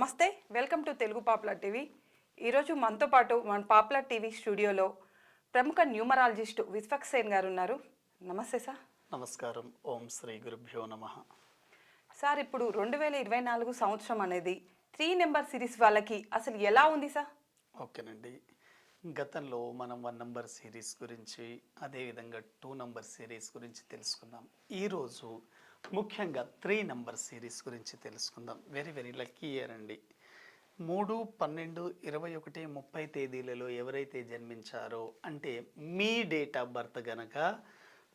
నమస్తే welcome to Telugu popular TV. ఈరోజు మనతో పాటు మన పాపులర్ టీవీ స్టూడియోలో ప్రముఖ న్యూమరాలజిస్ట్ విశ్వక్సేన్ గారు ఉన్నారు. నమస్తే సార్. నమస్కారం. ఓం శ్రీ గురుభ్యో నమ. సార్ ఇప్పుడు రెండు వేల ఇరవై నాలుగు సంవత్సరం అనేది త్రీ నెంబర్ సిరీస్ వాళ్ళకి అసలు ఎలా ఉంది సార్? ఓకేనండి. గతంలో మనం వన్ నంబర్ సిరీస్ గురించి అదేవిధంగా టూ నంబర్ సిరీస్ గురించి తెలుసుకుందాం ఈరోజు ముఖ్యంగా త్రీ నంబర్ సిరీస్ గురించి తెలుసుకుందాం. వెరీ వెరీ లక్కీ ఇయర్ అండి. మూడు పన్నెండు ఇరవై ఒకటి ముప్పై తేదీలలో ఎవరైతే జన్మించారో అంటే మీ డేట్ ఆఫ్ బర్త్ గనక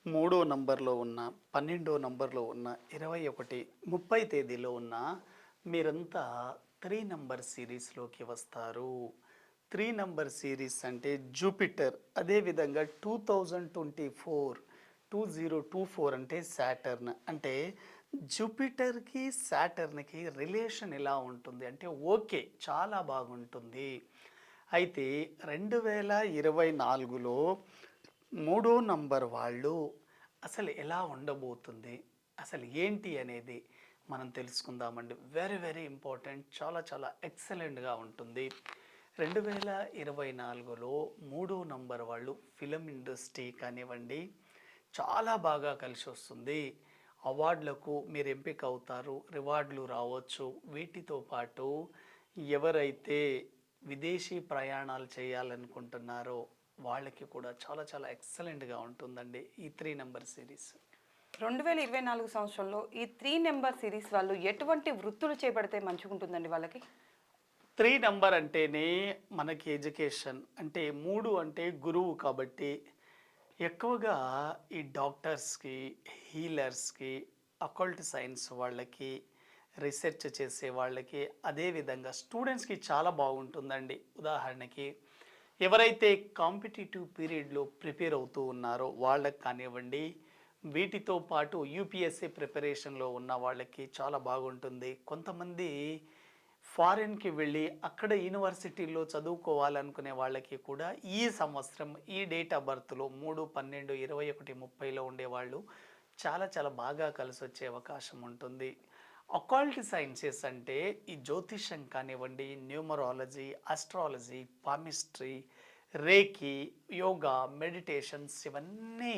మూడో నంబర్లో ఉన్న పన్నెండో నంబర్లో ఉన్న ఇరవై ఒకటి ముప్పై తేదీలో ఉన్న మీరంతా త్రీ నంబర్ సిరీస్లోకి వస్తారు. త్రీ నంబర్ సిరీస్ అంటే జూపిటర్. అదేవిధంగా two thousand twenty four two zero two four అంటే శాటర్న్ అంటే జూపిటర్కి శాటర్న్కి రిలేషన్ ఎలా ఉంటుంది? అంటే ఓకే చాలా బాగుంటుంది. అయితే రెండు వేల ఇరవై నాలుగులో మూడో నంబర్ వాళ్ళు అసలు ఎలా ఉండబోతుంది? అసలు ఏంటి అనేది మనం తెలుసుకుందామండి. వెరీ వెరీ ఇంపార్టెంట్ చాలా చాలా ఎక్సలెంట్గా ఉంటుంది. రెండు వేల ఇరవై నాలుగులో మూడో నంబర్ వాళ్ళు ఫిలం ఇండస్ట్రీ కానివ్వండి చాలా బాగా కలిసి వస్తుంది అవార్డులకు మీరు ఎంపిక అవుతారు రివార్డులు రావచ్చు. వీటితో పాటు ఎవరైతే విదేశీ ప్రయాణాలు చేయాలనుకుంటున్నారో వాళ్ళకి కూడా చాలా చాలా ఎక్సలెంట్గా ఉంటుందండి ఈ త్రీ నెంబర్ సిరీస్. రెండు వేల ఇరవై నాలుగు సంవత్సరంలో ఈ త్రీ నెంబర్ సిరీస్ వాళ్ళు ఎటువంటి వృత్తులు చేపడితే మంచిగుంటుందండి వాళ్ళకి? త్రీ నెంబర్ అంటేనే మనకి ఎడ్యుకేషన్ అంటే మూడు అంటే గురువు కాబట్టి ఎక్కువగా ఈ డాక్టర్స్కి హీలర్స్కి అకల్ట్ సైన్స్ వాళ్ళకి రీసెర్చ్ చేసే వాళ్ళకి అదేవిధంగా స్టూడెంట్స్కి చాలా బాగుంటుందండి. ఉదాహరణకి ఎవరైతే కాంపిటేటివ్ పీరియడ్లో ప్రిపేర్ అవుతూ ఉన్నారో వాళ్ళకి కానివ్వండి వీటితో పాటు యూపీఎస్సీ ప్రిపరేషన్లో ఉన్న వాళ్ళకి చాలా బాగుంటుంది. కొంతమంది ఫారిన్కి వెళ్ళి అక్కడ యూనివర్సిటీల్లో చదువుకోవాలనుకునే వాళ్ళకి కూడా ఈ సంవత్సరం ఈ డేట్ ఆఫ్ బర్త్లో మూడు పన్నెండు ఇరవై ఒకటి ముప్పైలో ఉండేవాళ్ళు చాలా చాలా బాగా కలిసి వచ్చే అవకాశం ఉంటుంది. అకాల్ట్ సైన్సెస్ అంటే ఈ జ్యోతిషం కానివ్వండి numerology astrology palmistry reiki yoga meditations ఇవన్నీ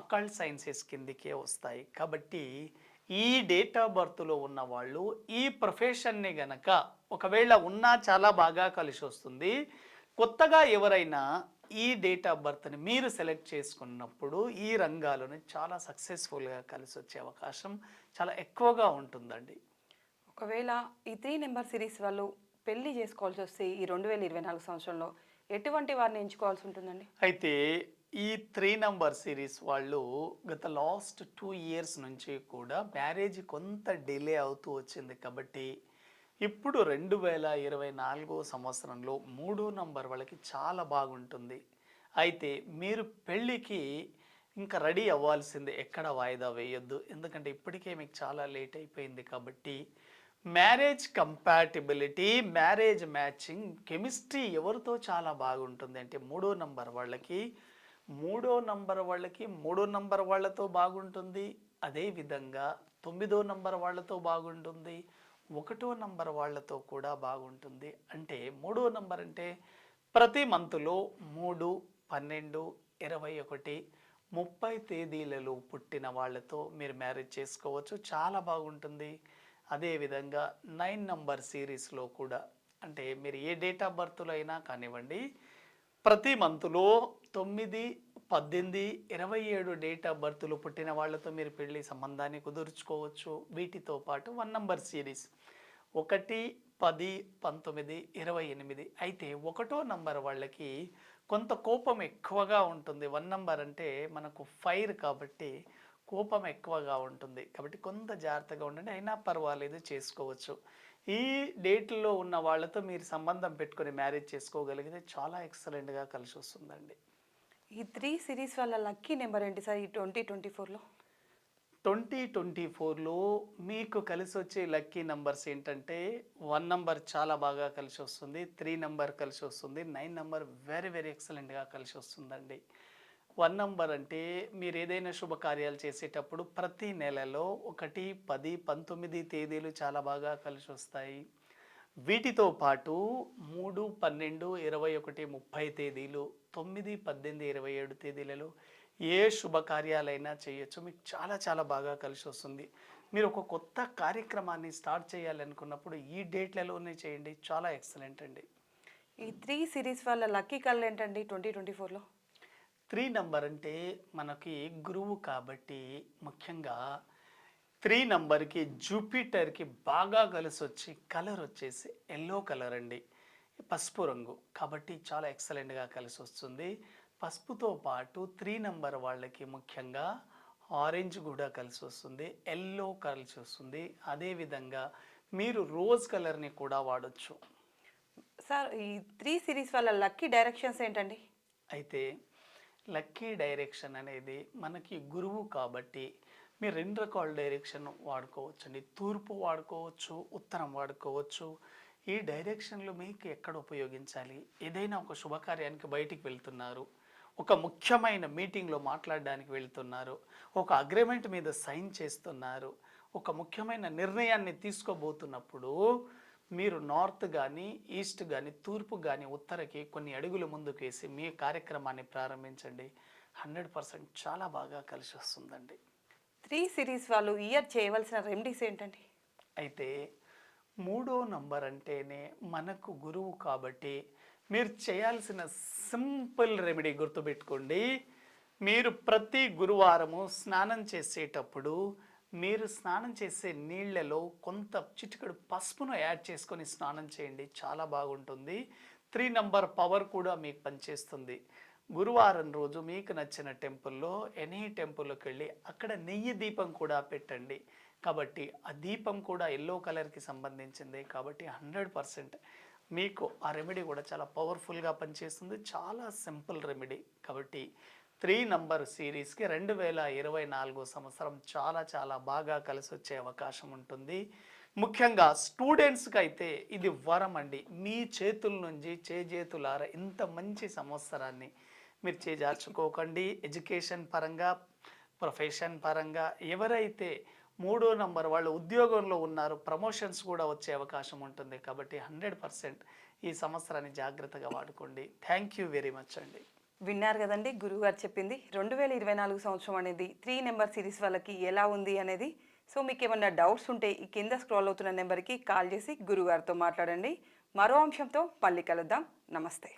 అకాల్ట్ సైన్సెస్ కిందికే వస్తాయి. కాబట్టి ఈ డేట్ ఆఫ్ బర్త్లో ఉన్న వాళ్ళు ఈ ప్రొఫెషన్ని గనక ఒకవేళ ఉన్నా చాలా బాగా కలిసి వస్తుంది. కొత్తగా ఎవరైనా ఈ డేట్ ఆఫ్ బర్త్ని మీరు సెలెక్ట్ చేసుకున్నప్పుడు ఈ రంగాలను చాలా సక్సెస్ఫుల్గా కలిసి వచ్చే అవకాశం చాలా ఎక్కువగా ఉంటుందండి. ఒకవేళ ఈ త్రీ నెంబర్ సిరీస్ వాళ్ళు పెళ్ళి చేసుకోవాల్సి వస్తే ఈ రెండు వేల ఇరవై నాలుగు సంవత్సరంలో ఎటువంటి వారిని ఎంచుకోవాల్సి ఉంటుందండి? అయితే ఈ త్రీ నంబర్ సిరీస్ వాళ్ళు గత లాస్ట్ టూ ఇయర్స్ నుంచి కూడా మ్యారేజ్ కొంత డిలే అవుతూ వచ్చింది కాబట్టి ఇప్పుడు రెండు వేల ఇరవై నాలుగో సంవత్సరంలో మూడో నంబర్ వాళ్ళకి చాలా బాగుంటుంది. అయితే మీరు పెళ్ళికి ఇంకా రెడీ అవ్వాల్సింది ఎక్కడ వాయిదా వేయొద్దు. ఎందుకంటే ఇప్పటికే మీకు చాలా లేట్ అయిపోయింది కాబట్టి marriage compatibility marriage matching chemistry ఎవరితో చాలా బాగుంటుంది అంటే మూడో నంబర్ వాళ్ళకి మూడో నంబర్ వాళ్ళకి మూడో నంబర్ వాళ్ళతో బాగుంటుంది. అదే విధంగా తొమ్మిదో నంబర్ వాళ్ళతో బాగుంటుంది. ఒకటో నంబర్ వాళ్ళతో కూడా బాగుంటుంది. అంటే మూడో నంబర్ అంటే ప్రతి మంత్లో మూడు పన్నెండు ఇరవై ఒకటి ముప్పై తేదీలలో పుట్టిన వాళ్ళతో మీరు మ్యారేజ్ చేసుకోవచ్చు. చాలా బాగుంటుంది. అదేవిధంగా నైన్ నంబర్ సిరీస్లో కూడా అంటే మీరు ఏ డేట్ ఆఫ్ బర్త్లో అయినా కానివ్వండి ప్రతి మంత్లో తొమ్మిది పద్దెనిమిది ఇరవై ఏడు డేట్ ఆఫ్ బర్త్లు పుట్టిన వాళ్ళతో మీరు పెళ్ళి సంబంధాన్ని కుదుర్చుకోవచ్చు. వీటితో పాటు వన్ నంబర్ సిరీస్ ఒకటి పది పంతొమ్మిది ఇరవై ఎనిమిది. అయితే ఒకటో నంబర్ వాళ్ళకి కొంత కోపం ఎక్కువగా ఉంటుంది. వన్ నంబర్ అంటే మనకు ఫైర్ కాబట్టి కోపం ఎక్కువగా ఉంటుంది. కాబట్టి కొంత జాగ్రత్తగా ఉండండి. అయినా పర్వాలేదు చేసుకోవచ్చు. ఈ డేట్లో ఉన్న వాళ్ళతో మీరు సంబంధం పెట్టుకొని మ్యారేజ్ చేసుకోగలిగితే చాలా ఎక్సలెంట్గా కలిసి వస్తుందండి. ఈ త్రీ సిరీస్ వల్ల లక్కీ నెంబర్ ఏంటి సార్ ఈ ట్వంటీ ట్వంటీ ఫోర్లో? ట్వంటీ ట్వంటీ ఫోర్లో మీకు కలిసి వచ్చే లక్కీ నంబర్స్ ఏంటంటే వన్ నంబర్ చాలా బాగా కలిసి వస్తుంది త్రీ నంబర్ కలిసి వస్తుంది నైన్ నంబర్ వెరీ వెరీ ఎక్సలెంట్గా కలిసి వస్తుందండి. వన్ నంబర్ అంటే మీరు ఏదైనా శుభకార్యాలు చేసేటప్పుడు ప్రతి నెలలో ఒకటి పది పంతొమ్మిది తేదీలు చాలా బాగా కలిసి వస్తాయి. వీటితో పాటు మూడు పన్నెండు ఇరవై ఒకటి ముప్పై తేదీలు తొమ్మిది పద్దెనిమిది ఇరవై ఏడు తేదీలలో ఏ శుభకార్యాలైనా చేయొచ్చు. మీకు చాలా చాలా బాగా కలిసి వస్తుంది. మీరు ఒక కొత్త కార్యక్రమాన్ని స్టార్ట్ చేయాలనుకున్నప్పుడు ఈ డేట్లలోనే చేయండి. చాలా ఎక్సలెంట్ అండి. ఈ త్రీ సిరీస్ వల్ల లక్కీ కలర్ ఏంటండి ట్వంటీ ట్వంటీ ఫోర్లో? త్రీ నంబర్ అంటే మనకి గురువు కాబట్టి ముఖ్యంగా త్రీ నంబర్కి జూపిటర్కి బాగా కలిసి వచ్చి కలర్ వచ్చేసి ఎల్లో కలర్ అండి. పసుపు రంగు. కాబట్టి చాలా ఎక్సలెంట్గా కలిసి వస్తుంది పసుపుతో పాటు త్రీ నంబర్ వాళ్ళకి ముఖ్యంగా ఆరెంజ్ కూడా కలిసి వస్తుంది ఎల్లో కలిసి వస్తుంది అదేవిధంగా మీరు రోజ్ కలర్ని కూడా వాడచ్చు. సార్ ఈ త్రీ సిరీస్ వల్ల లక్కీ డైరెక్షన్స్ ఏంటండి? అయితే లక్కీ డైరెక్షన్ అనేది మనకి గురువు కాబట్టి మీరు రెండు రకాల డైరెక్షన్ వాడుకోవచ్చండి. తూర్పు వాడుకోవచ్చు ఉత్తరం వాడుకోవచ్చు. ఈ డైరెక్షన్లు మీకు ఎక్కడ ఉపయోగించాలి? ఏదైనా ఒక శుభకార్యానికి బయటికి వెళ్తున్నారు. ఒక ముఖ్యమైన మీటింగ్లో మాట్లాడడానికి వెళ్తున్నారు. ఒక అగ్రిమెంట్ మీద సైన్ చేస్తున్నారు. ఒక ముఖ్యమైన నిర్ణయాన్ని తీసుకోబోతున్నప్పుడు మీరు నార్త్ కానీ ఈస్ట్ కానీ తూర్పు కానీ ఉత్తరకి కొన్ని అడుగులు ముందుకు వేసి మీ కార్యక్రమాన్ని ప్రారంభించండి. హండ్రెడ్ పర్సెంట్ చాలా బాగా కలిసి వస్తుందండి. త్రీ సిరీస్ వాళ్ళు ఇయర్ చేయవలసిన రెమెడీస్ ఏంటండి? అయితే మూడో నంబర్ అంటేనే మనకు గురువు కాబట్టి మీరు చేయాల్సిన సింపుల్ రెమెడీ గుర్తుపెట్టుకోండి. మీరు ప్రతి గురువారము స్నానం చేసేటప్పుడు మీరు స్నానం చేసే నీళ్ళలో కొంత చిటికెడు పసుపును యాడ్ చేసుకొని స్నానం చేయండి. చాలా బాగుంటుంది. త్రీ నంబర్ పవర్ కూడా మీకు పనిచేస్తుంది. గురువారం రోజు మీకు నచ్చిన టెంపుల్లో ఎనీ టెంపుల్కి వెళ్ళి అక్కడ నెయ్యి దీపం కూడా పెట్టండి. కాబట్టి ఆ దీపం కూడా ఎల్లో కలర్కి సంబంధించింది. కాబట్టి హండ్రెడ్ పర్సెంట్ మీకు ఆ రెమెడీ కూడా చాలా పవర్ఫుల్గా పనిచేస్తుంది. చాలా సింపుల్ రెమెడీ. కాబట్టి త్రీ నంబర్ సిరీస్కి రెండు వేల ఇరవై నాలుగో సంవత్సరం చాలా చాలా బాగా కలిసి వచ్చే అవకాశం ఉంటుంది. ముఖ్యంగా స్టూడెంట్స్కి అయితే ఇది వరం అండి మీ చేతుల నుంచి చేజేతులార ఇంత మంచి సంవత్సరాన్ని మీరు చేజార్చుకోకండి. ఎడ్యుకేషన్ పరంగా ప్రొఫెషన్ పరంగా ఎవరైతే మూడో నంబర్ వాళ్ళు ఉద్యోగంలో ఉన్నారు ప్రమోషన్స్ కూడా వచ్చే అవకాశం ఉంటుంది. కాబట్టి హండ్రెడ్ పర్సెంట్ ఈ సంవత్సరాన్ని జాగ్రత్తగా వాడుకోండి. థ్యాంక్ యూ వెరీ మచ్ అండి. విన్నారు కదండి గురువు గారు చెప్పింది. రెండు వేల ఇరవై నాలుగు సంవత్సరం అనేది త్రీ నెంబర్ సిరీస్ వాళ్ళకి ఎలా ఉంది అనేది. సో మీకు ఏమన్నా డౌట్స్ ఉంటే ఈ కింద స్క్రోల్ అవుతున్న నెంబర్కి కాల్ చేసి గురుగారితో మాట్లాడండి. మరో అంశంతో మళ్ళీ కలుద్దాం. నమస్తే.